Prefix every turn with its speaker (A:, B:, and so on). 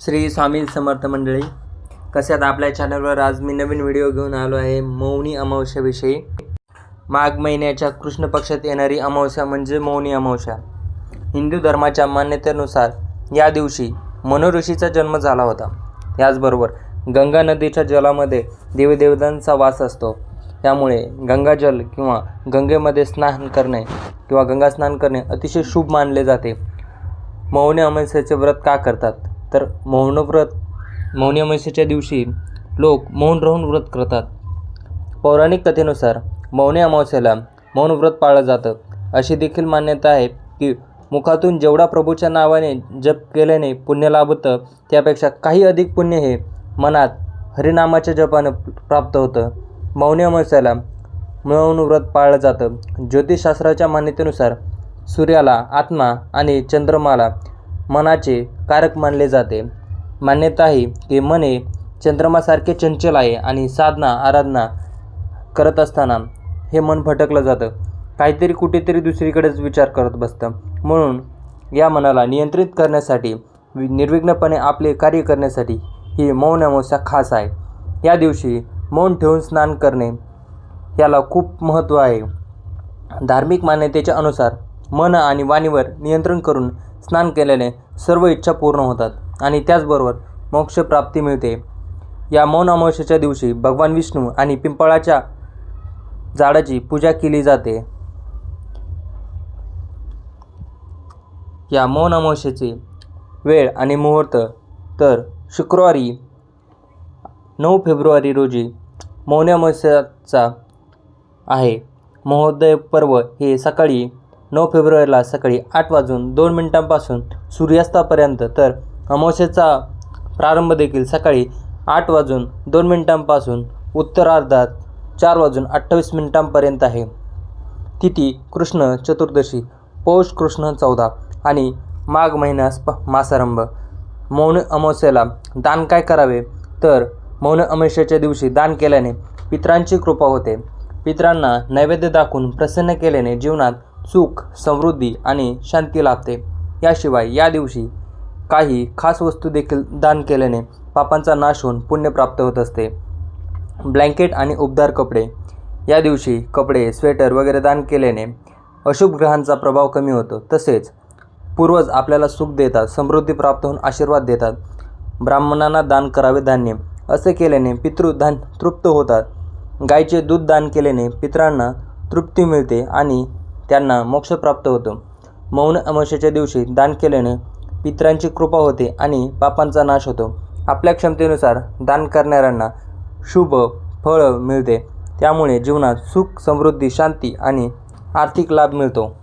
A: श्री स्वामी समर्थ मंडळी कसे आपल्या चॅनलवर आज मी नवीन व्हिडिओ घेऊन आलो आहे मौनी अमावस्याविषयी. माघ महिन्याच्या कृष्ण पक्षात येणारी अमावस्या म्हणजे मौनी अमावस्या. हिंदू धर्माच्या मान्यतेनुसार या दिवशी मनोऋषीचा जन्म झाला होता. याचबरोबर गंगा नदीच्या जलामध्ये देवदेवतांचा वास असतो. त्यामुळे गंगाजल किंवा गंगेमध्ये स्नान करणे किंवा गंगा स्नान करणे अतिशय शुभ मानले जाते. मौनी अमावस्याचे व्रत का करतात? तर मौनव्रत मौनी अमावस्येच्या दिवशी लोक मौन राहून व्रत करतात. पौराणिक कथेनुसार मौनी अमावस्येला मौन व्रत पाळलं जातं. अशी देखील मान्यता आहे की मुखातून जेवढा प्रभूच्या नावाने जप केल्याने पुण्य लाभतं त्यापेक्षा काही अधिक पुण्य हे मनात हरिनामाच्या जपानं प्राप्त होतं. मौनी अमावस्याला मौन व्रत पाळलं जातं. ज्योतिषशास्त्राच्या मान्यतेनुसार सूर्याला आत्मा आणि चंद्रमाला मनाचे कारक मानले जाते. मान्यता आहे की मन हे चंद्रमासारखे चंचल आहे आणि साधना आराधना करत असताना हे मन भटकलं जातं. काहीतरी कुठेतरी दुसरीकडेच विचार करत बसतं. म्हणून या मनाला नियंत्रित करण्यासाठी वि- निर्विघ्नपणे आपले कार्य करण्यासाठी ही मौन अमावस्या खास आहे. या दिवशी मौन ठेवून स्नान करणे याला खूप महत्त्व आहे. धार्मिक मान्यतेच्या अनुसार मन आणि वाणीवर नियंत्रण करून स्नान केल्याने सर्व इच्छा पूर्ण होतात आणि त्याचबरोबर मोक्षप्राप्ती मिळते. या मौन अमावस्येच्या दिवशी भगवान विष्णू आणि पिंपळाच्या झाडाची पूजा केली जाते. या मौन अमावस्येचे वेळ आणि मुहूर्त तर शुक्रवारी नऊ फेब्रुवारी रोजी मौन अमावस्याचा आहे. महोदय पर्व हे सकाळी नऊ फेब्रुवारीला सकाळी आठ वाजून दोन मिनिटांपासून सूर्यास्तापर्यंत तर अमावस्येचा प्रारंभ देखील सकाळी आठ वाजून दोन मिनिटांपासून उत्तरार्धात चार वाजून अठ्ठावीस मिनिटांपर्यंत आहे. तिथी कृष्ण चतुर्दशी पौष कृष्ण चौदा आणि माघ महिन्यास प मासारंभ. मौन अमावस्येला दान काय करावे? तर मौन अमावस्येच्या दिवशी दान केल्याने पितरांची कृपा होते. पितरांना नैवेद्य दाखवून प्रसन्न केल्याने जीवनात सुख समृद्धी आणि शांती लाभते. याशिवाय या दिवशी काही खास वस्तू देखील दान केल्याने पापांचा नाश होऊन पुण्य प्राप्त होत असते. ब्लँकेट आणि उबदार कपडे. या दिवशी कपडे स्वेटर वगैरे दान केल्याने अशुभ ग्रहांचा प्रभाव कमी होतो. तसेच पूर्वज आपल्याला सुख देतात समृद्धी प्राप्त होऊन आशीर्वाद देतात. ब्राह्मणांना दान करावे धान्य. असे केल्याने पितृधान तृप्त होतात. गायीचे दूध दान केल्याने पितरांना तृप्ती मिळते आणि त्यांना मोक्ष प्राप्त होतो. मौन अमावस्येच्या दिवशी दान केल्याने पितरांची कृपा होते आणि पापांचा नाश होतो. आपल्या क्षमतेनुसार दान करणाऱ्यांना शुभ फळ मिळते. त्यामुळे जीवनात सुख समृद्धी शांती आणि आर्थिक लाभ मिळतो.